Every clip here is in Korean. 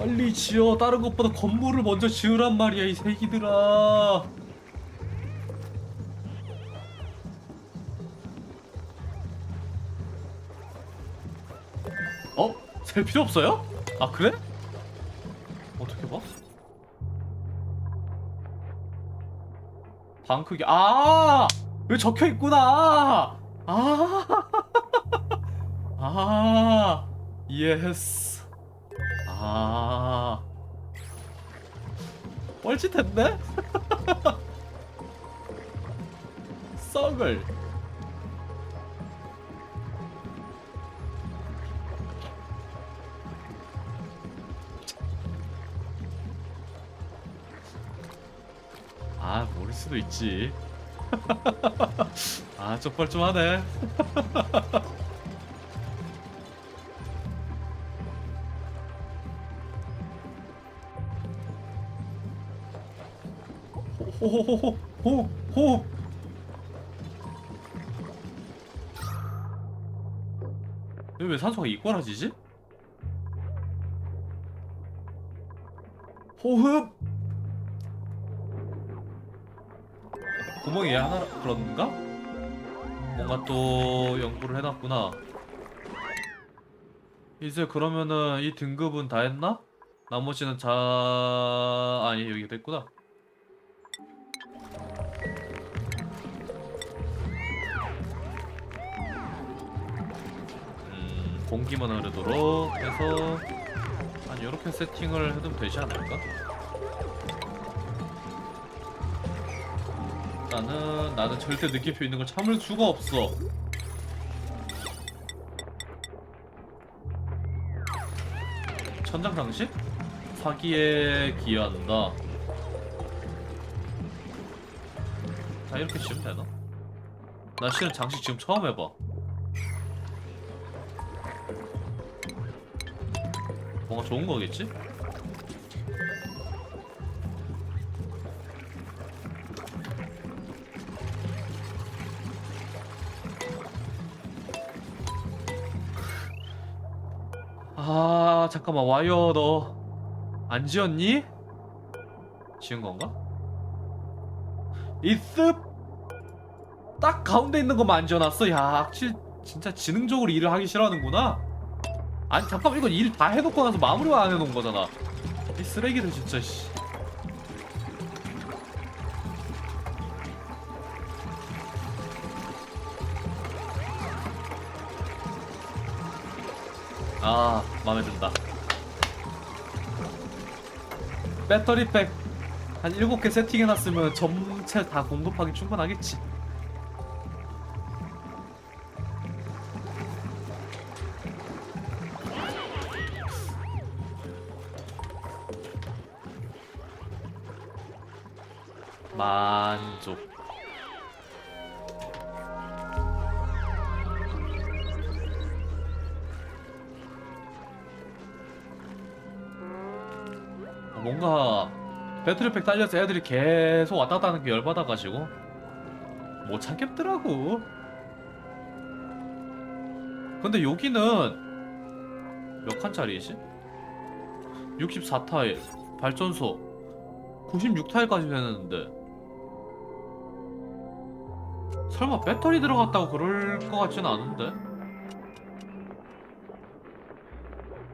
빨리 지어 다른 것보다 건물을 먼저 지으란 말이야 이 새끼들아 어? 셀 필요 없어요? 아 그래? 어떻게 봐? 방 크기 아! 왜 적혀 있구나! 아! 아! 예스. 아. 뻘짓했네? 썩을. 아, 모를 수도 있지. 아, 쪽벌 좀 하네. 호호호호호호 왜 산소가 이꼬라지지? 호흡 구멍이 하나 그런가? 뭔가 또 연구를 해놨구나 이제 그러면은 이 등급은 다 했나? 나머지는 자... 아니 여기 됐구나 공기만 흐르도록 해서 한 이렇게 세팅을 해두면 되지 않을까? 나는 나는 절대 느낌표 있는 걸 참을 수가 없어. 천장 장식? 사기에 기여한다. 다 이렇게 지으면 되나? 나 실은 장식 지금 처음 해봐. 좋은 거겠지? 아 잠깐만 와이어 너 안 지었니? 지은 건가? 이습 딱 가운데 있는 것만 안 지어놨어 야 확실히 진짜 지능적으로 일을 하기 싫어하는구나 아니 잠깐만 이건 일다 해놓고 나서 마무리만 안 해놓은 거잖아 이 쓰레기들 진짜 씨 아, 마음에 든다. 배터리팩 한 7개 세팅해놨으면 전체 다 공급하기 충분하겠지. 뭔가 배터리팩 딸려서 애들이 계속 왔다 갔다 하는 게 열받아가지고 못 참겠더라고. 근데 여기는 몇 칸짜리지? 64타일 발전소. 96타일까지 되는데. 설마 배터리 들어갔다고 그럴 것 같지는 않은데?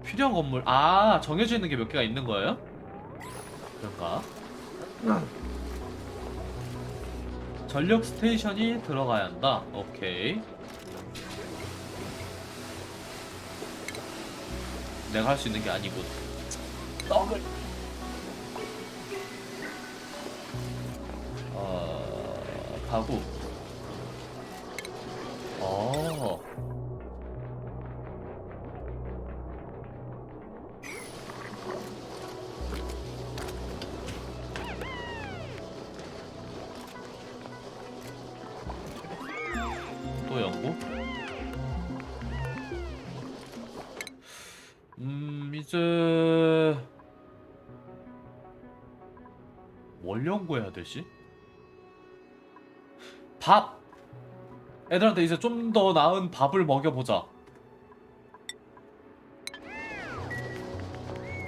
필요한 건물. 아 정해져 있는 게 몇 개가 있는 거예요? 그런가? 전력 스테이션이 들어가야 한다. 오케이. 내가 할 수 있는 게 아니군. 떡을. 어, 가구. 어. 연구해야 되지? 밥! 애들한테 이제 좀 더 나은 밥을 먹여보자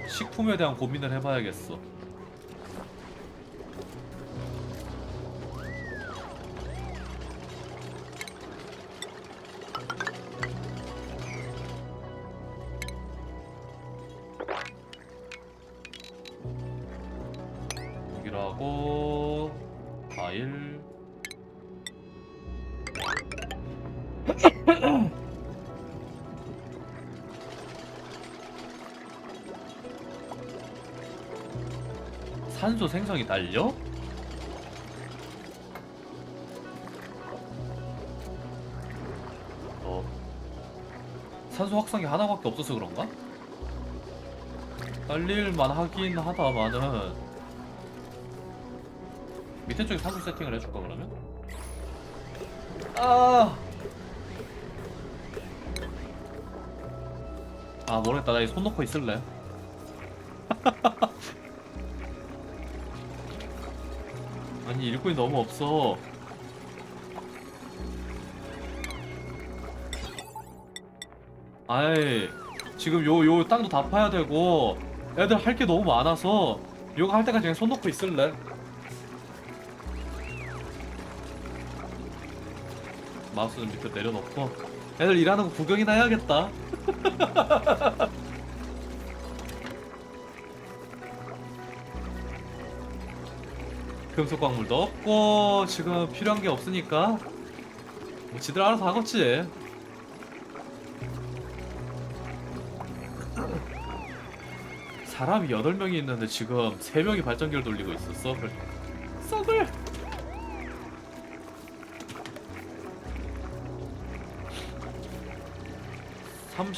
식품 부품에 대한 고민을 해봐야겠어. 산소 생성이 달려? 어. 산소 확산기 하나밖에 없어서 그런가? 달릴만 하긴 하다마는 밑에 쪽에 산소 세팅을 해줄까 그러면? 아! 아 모르겠다 나이손 놓고 있을래? 아니 일꾼이 너무 없어. 아이 지금 요 요 땅도 다 파야 되고 애들 할 게 너무 많아서 요거 할 때까지 그냥 손 놓고 있을래? 마우스는 밑에 내려놓고 애들 일하는 거 구경이나 해야겠다. 금속 광물도 없고 지금 필요한 게 없으니까 뭐 지들 알아서 하겠지. 사람이 8명이 있는데 지금 3명이 발전기를 돌리고 있어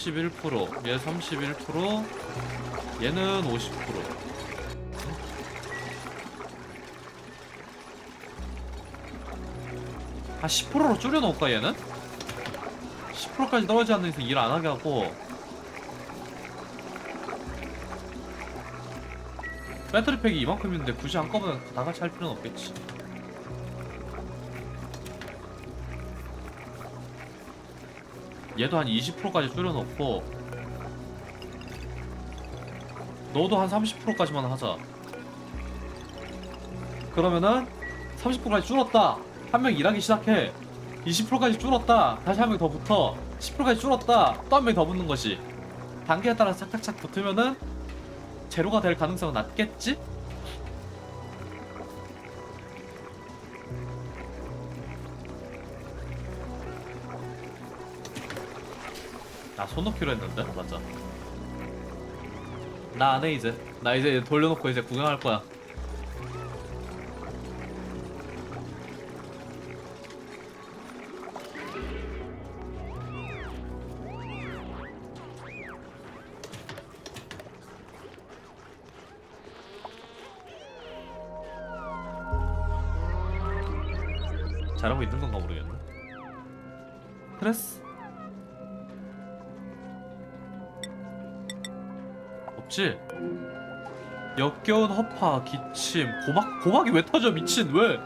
(31%) 얘 (31%) 얘는 (50% 한 10%로 줄여놓을까 얘는? 10%까지 떨어지지 않는 이상 일 안 하게 하고. 배터리팩이 이만큼 있는데 굳이 한꺼번에 다 같이 할 필요는 없겠지 얘도 한 20%까지 줄여놓고 너도 한 30%까지만 하자. 그러면은 30%까지 줄었다. 한 명 일하기 시작해. 20%까지 줄었다. 다시 한 명 더 붙어. 10%까지 줄었다. 또 한 명 더 붙는 것이 단계에 따라 착착착 붙으면은 제로가 될 가능성은 낮겠지? 아손 놓기로 했는데 맞아 나 안해 이제 나 이제 돌려놓고 이제 구경할 거야 잘하고 있는 건가 모르겠네. 그랬어. 없지? 역겨운 허파, 기침, 고막, 고막이 왜 터져 미친 왜?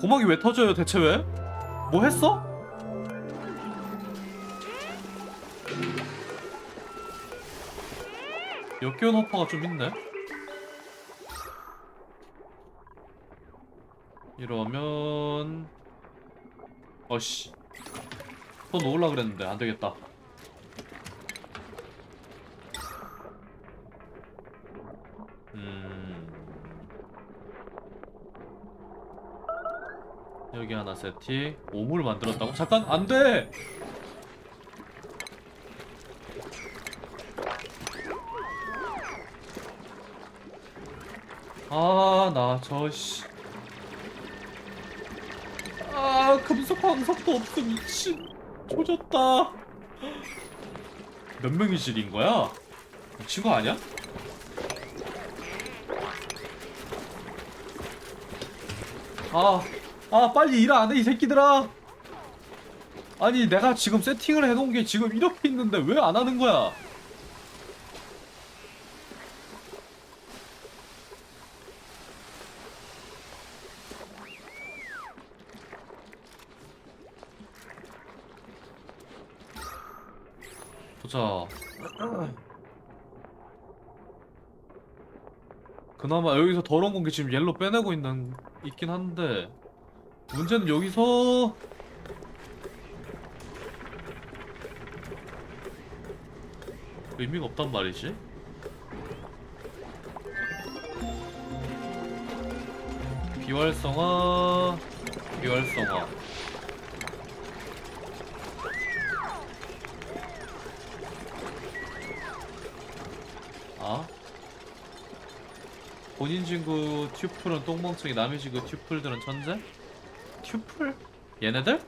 고막이 왜 터져요 대체 왜? 뭐 했어? 역겨운 허파가 좀 있네. 이러면 어씨 또 놓으려 그랬는데 안 되겠다. 음 여기 하나 세팅 오물 만들었다고? 잠깐 안 돼. 아, 나 저씨. 아, 금속 광석도 없어 미친. 조졌다. 몇 명이 질인 거야? 미친 거 아니야? 아, 아, 빨리 일 안 해, 이 새끼들아. 아니, 내가 지금 세팅을 해놓은 게 지금 이렇게 있는데 왜 안 하는 거야? 보자. 그나마 여기서 더러운 공기 지금 옐로 빼내고 있는 있긴 한데 문제는 여기서 의미가 없단 말이지. 비활성화, 비활성화. 본인 친구 튜플은 똥멍청이 남의 친구 튜플들은 천재? 튜플? 얘네들?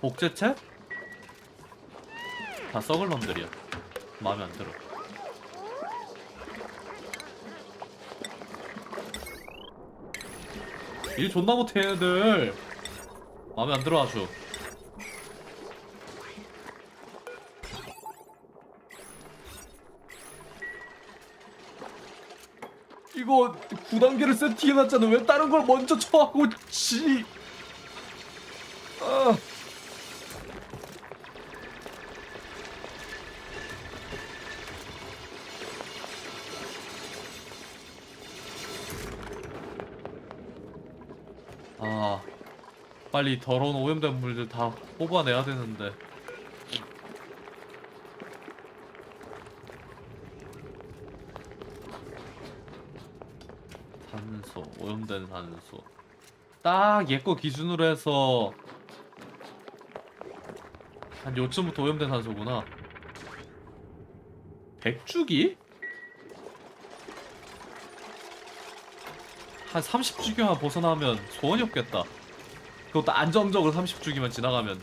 복제체? 다 썩을 놈들이야 마음에 안 들어 일 존나 못해 얘네들 마음에 안 들어 아주 이거 9단계를 세팅해놨잖아. 왜 다른 걸 먼저 쳐하고 지? 아. 아 빨리 더러운 오염된 물들 다 뽑아내야 되는데 산소 오염된 산소 딱 얘 거 기준으로 해서 한 요쯤부터 오염된 산소구나. 백주기? 한 30주기만 벗어나면 소원이 없겠다. 그것도 안정적으로 30주기만 지나가면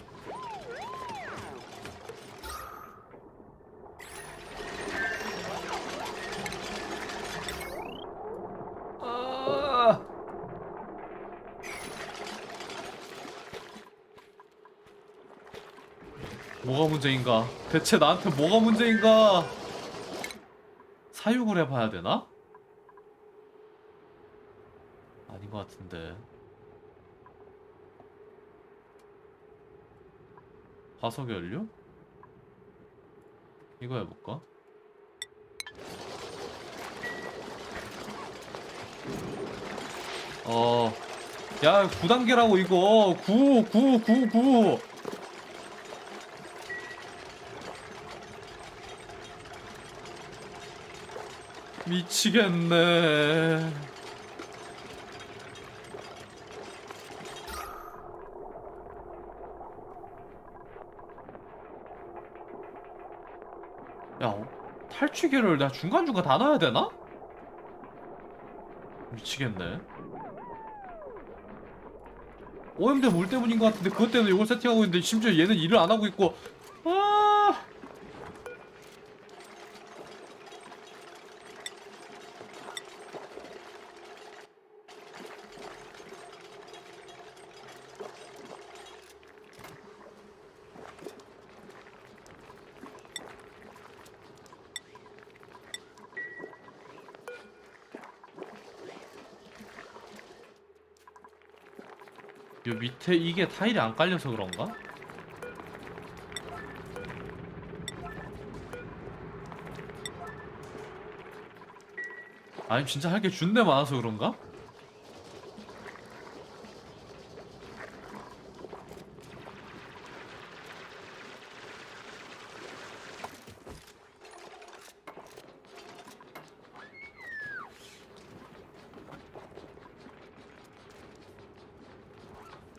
문제인가? 대체 나한테 뭐가 문제인가? 사육을 해봐야 되나? 아닌 것 같은데. 화석 연료? 이거 해볼까? 어, 야, 9단계라고 이거. 9, 9, 9, 9. 미치겠네. 야, 어, 탈취기를 내가 중간중간 다 넣어야 되나? 미치겠네. 오염된 물 때문인 것 같은데 그것 때문에 이걸 세팅하고 있는데 심지어 얘는 일을 안 하고 있고 아 요 밑에 이게 타일이 안 깔려서 그런가? 아니 진짜 할 게 준데 많아서 그런가?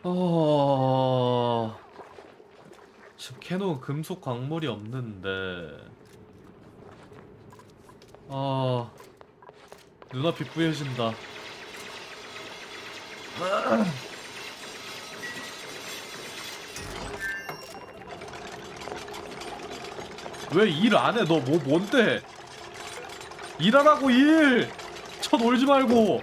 어... 지 금속 광물이 없는데 아 눈앞이 뿌여진다 왜 일 안 해? 너 뭐 뭔데? 일하라고 일! 쳐 놀지 말고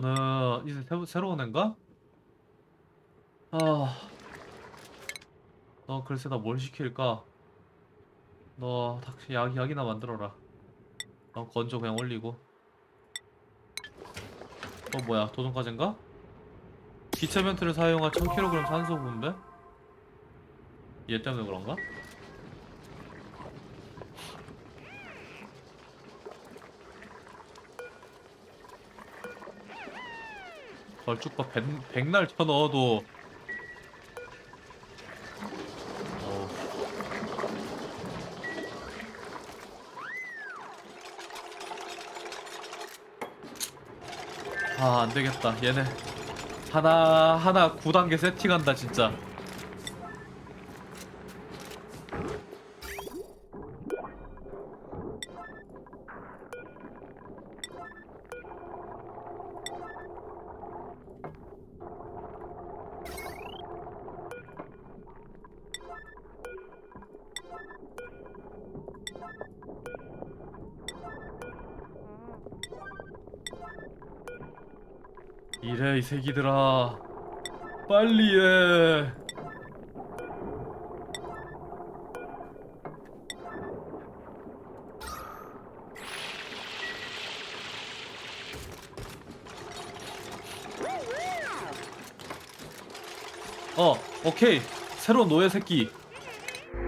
너는 이제 새, 새로운 애인가? 아, 너 글쎄 나 뭘 시킬까? 너 닭- 약, 약이나 만들어라. 어, 건조 그냥 올리고. 어, 뭐야, 도전과제인가? 기체 멘트를 사용한 1000kg 산소 분배? 얘 때문에 그런가? 걸쭉밥 백, 백날 쳐 넣어도. 어우. 아 안되겠다. 얘네. 하나 하나 9단계 세팅한다 진짜 새끼들아 빨리 해 어, 오케이. 새로운 노예 새끼.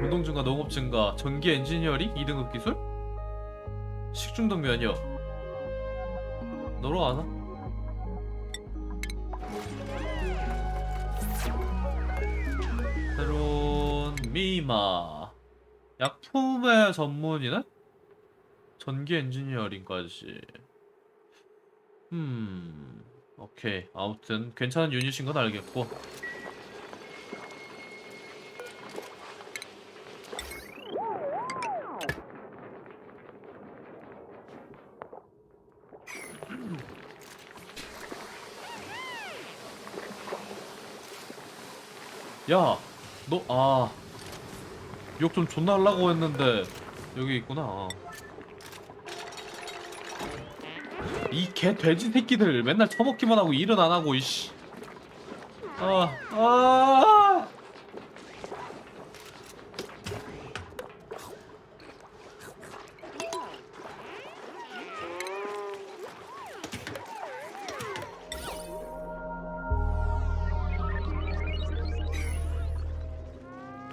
운동 증가, 농업 증가, 전기 엔지니어링 2등급 기술? 식중독 면역. 너로 아나? 새로운 미마. 약품의 전문이네? 전기 엔지니어링까지. 음, 오케이. 아무튼 괜찮은 유닛인 건 알겠고. 야, 너, 아, 욕 좀 존나 하려고 했는데, 여기 있구나. 이 개 돼지 새끼들 맨날 처먹기만 하고 일은 안 하고, 이씨. 아, 아!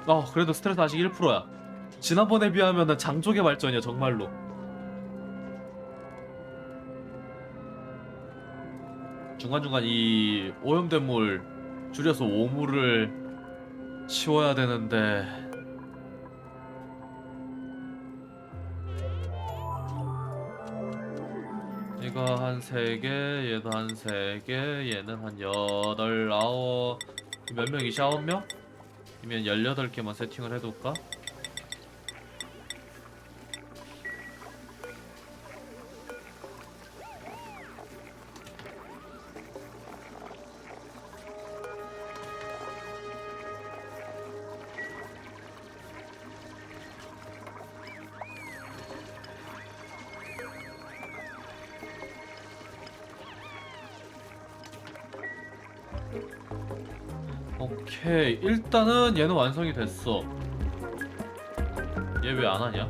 어, 그래도 스트레스 아직 1%야. 지난번에 비하면은 장족의 발전이야, 정말로. 중간중간 이 오염된 물 줄여서 오물을 치워야 되는데 이거 한 3개, 얘도 한 3개, 얘는 한 8, 9, 몇 명이시? 9명? 이면 18개만 세팅을 해둘까? 오케이 일단은 얘는 완성이 됐어. 얘 왜 안 하냐?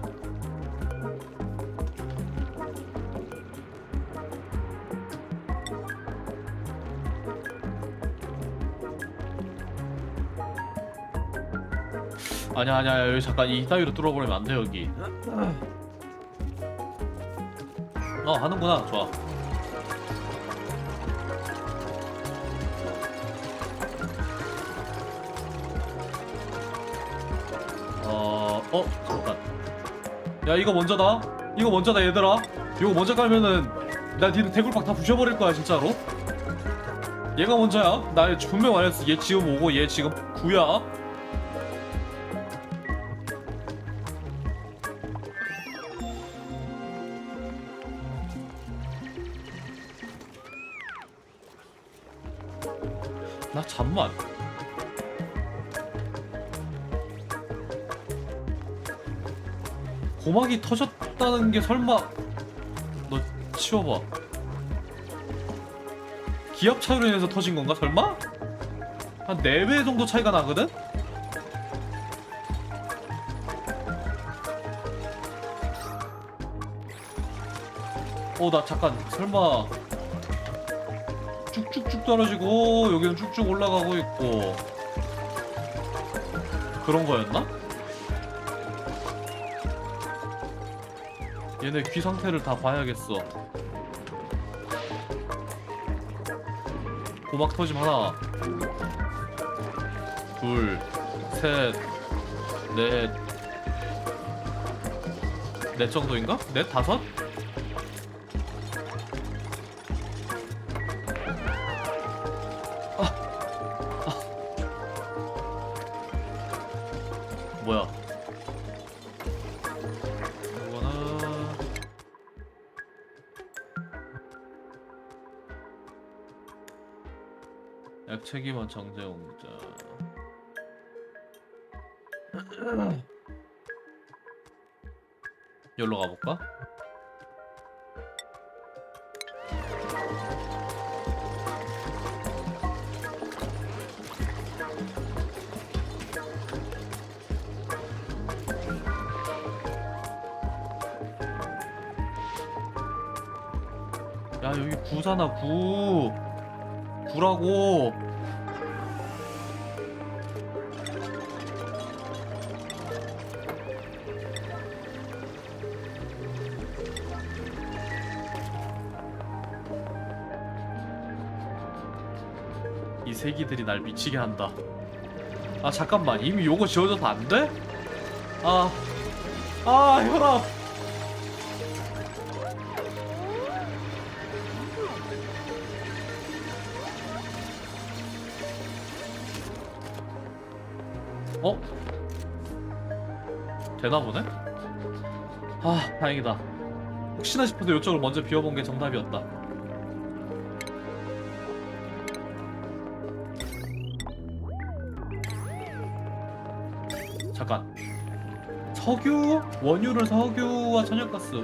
아니야 아니야 여기 잠깐 이 따위로 뚫어버리면 안 돼 여기. 어 하는구나. 좋아 어, 어, 잠깐. 야, 이거 먼저다. 이거 먼저다, 얘들아. 이거 먼저 깔면은 나 니들 대굴박 다 부셔버릴 거야, 진짜로. 얘가 먼저야. 나 분명 말했어. 얘 지금 오고 얘 지금 구야. 나 잠만. 도막이 터졌다는 게 설마 너 치워봐 기압 차이로 인해서 터진 건가 설마? 한 4배 정도 차이가 나거든? 어 나 잠깐 설마 쭉쭉쭉 떨어지고 여기는 쭉쭉 올라가고 있고 그런 거였나? 얘네 귀 상태를 다 봐야겠어 고막 터짐 하나 둘 셋 넷 넷 정도인가? 넷 다섯? 약체기만 정제공자. 여기로 가볼까? 야 여기 구잖아 구 구라고 새끼들이 날 미치게 한다 아 잠깐만 이미 요거 지워져서 안 돼? 아, 아 혈압 어? 되나 보네? 아 다행이다 혹시나 싶어서 이쪽을 먼저 비워본 게 정답이었다 잠깐 석유? 원유를 석유와 천연가스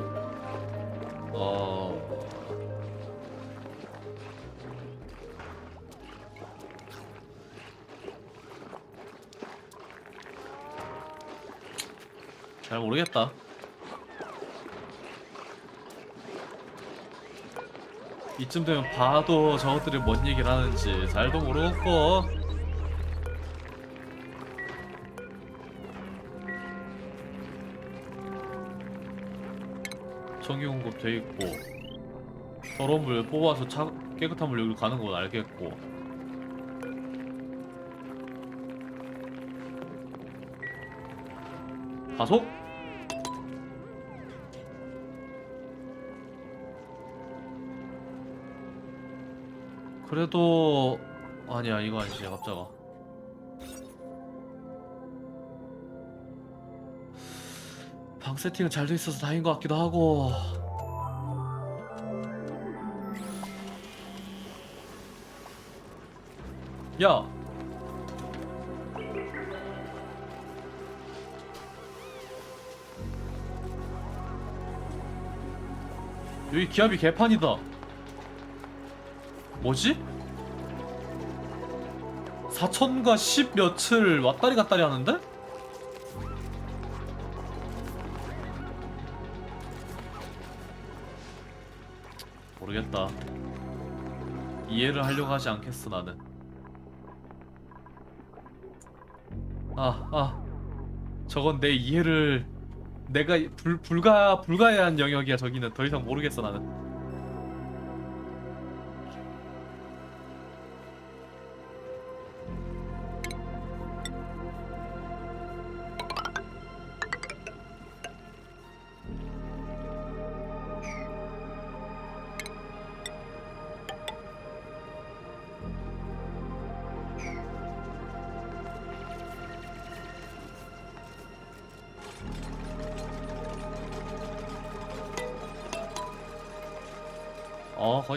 어... 잘 모르겠다. 이쯤 되면 봐도 저것들이 뭔 얘기를 하는지 잘도 모르겠고 돼 있고 더러운 물 뽑아서 차, 깨끗한 물 여기로 가는 건 알겠고. 가속? 그래도 아니야 이거 아니지 갑자가. 방 세팅은 잘 돼 있어서 다행인 것 같기도 하고 야 여기 기압이 개판이다. 뭐지? 4천과 10 몇을 왔다리 갔다리 하는데? 모르겠다. 이해를 하려고 하지 않겠어 나는. 아, 아. 저건 내 이해를 내가 불, 불가 불가해한 영역이야 저기는 더 이상 모르겠어 나는.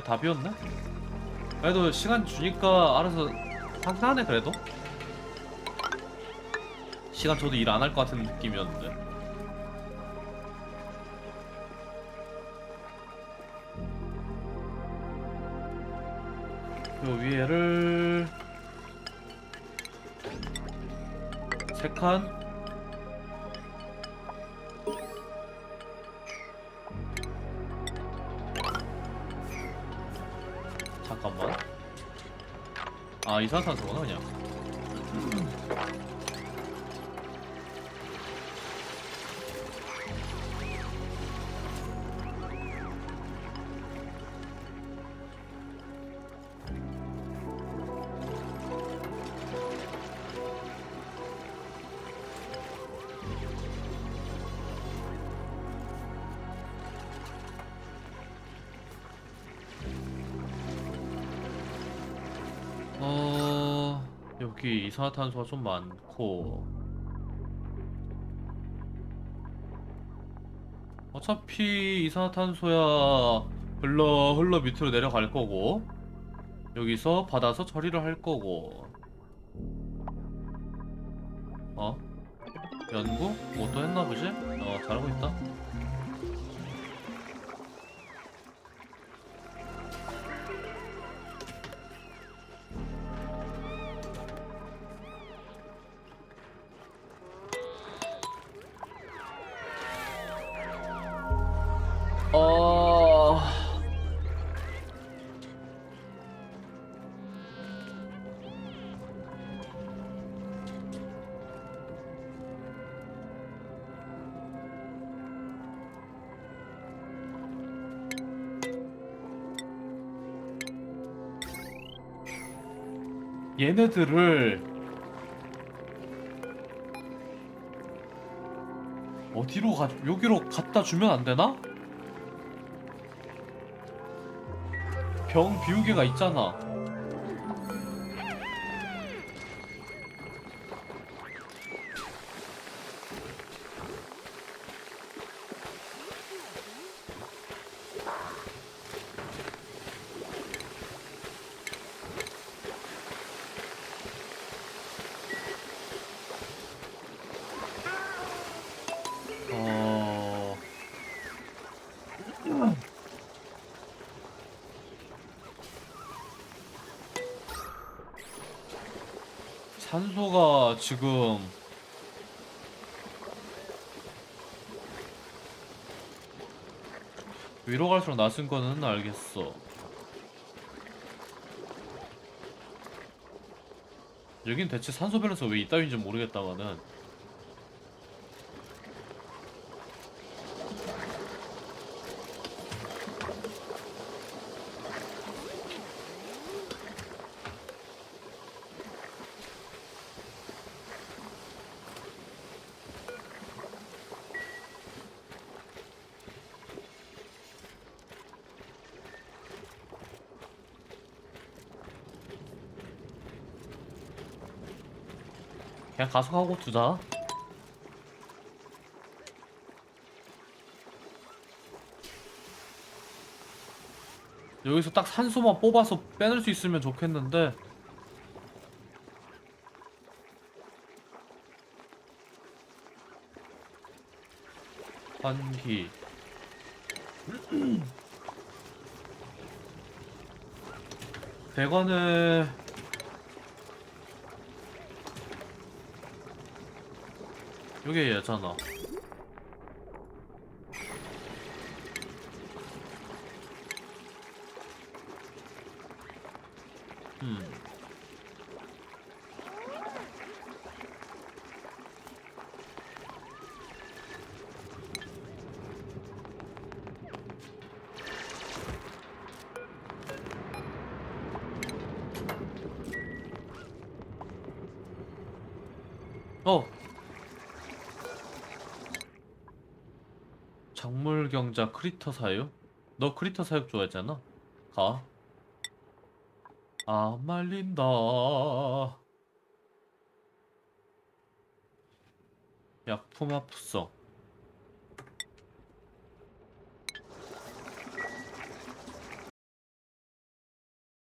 다 비웠네. 그래도 시간 주니까 알아서 하네 그래도. 시간 저도 일 안 할 것 같은 느낌이었는데. 요 위에를 세 칸. 아 이산화탄소구나 그냥 이산화탄소가 좀 많고 어차피 이산화탄소야 흘러 흘러 밑으로 내려갈 거고 여기서 받아서 처리를 할 거고 어? 연구? 뭐 또 했나 보지? 어 잘하고 있다 얘네들을 어디로 가 여기로 갖다 주면 안 되나? 병 비우개가 있잖아. 지금 위로 갈수록 낮은 거는 알겠어. 여긴 대체 산소 밸런스 왜 이따윈지 모르겠다마는 그냥 가속하고 두자. 여기서 딱 산소만 뽑아서 빼낼 수 있으면 좋겠는데 환기 대관에 요게 얘잖아 음 어! 경자 크리터 사육? 너 크리터 사육 좋아했잖아? 가. 아 말린다. 약품 합성.